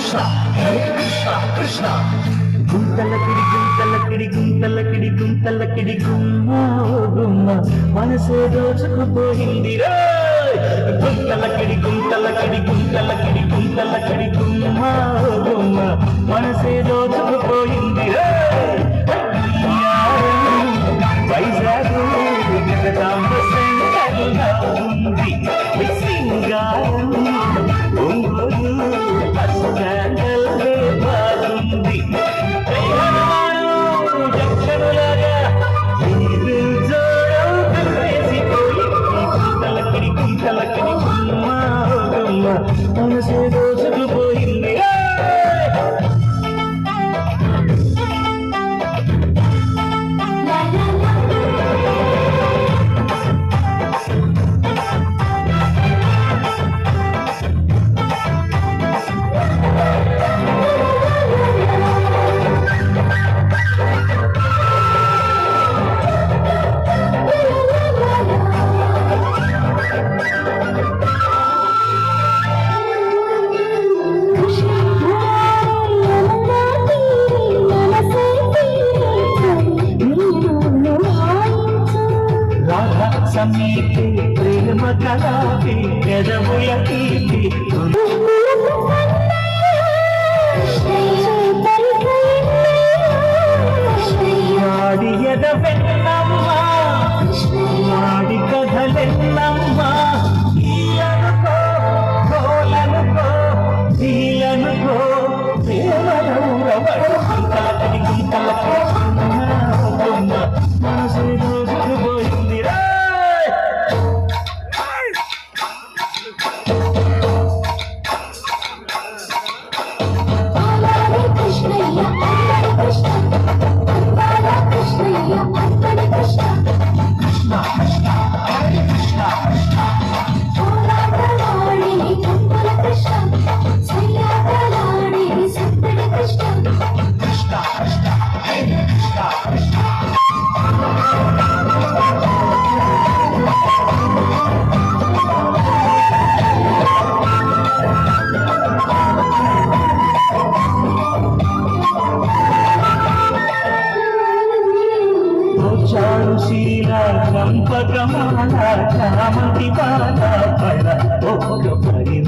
కృష్ణ హరే కృష్ణ కృష్ణ. గుంతలకిడి గుంతలకిడి గుంతలకిడి గుంతలకిడి గుమ్మా గుమ్మ. మనసే దోచుకుపోయింది గుంతలకిడి గుంతలకిడి గుంతలకిడి గుంతలకిడి గుమ్మా గుమ్మ. మనసే దోచుకుపోయింది వైజాగ్ జగదాంబ సెంటర్ ఉంది. సింగారం ప్రేమ కళాపి చారుశీల చంపకమాల చామంతి బాల పడ ఒక్క పరి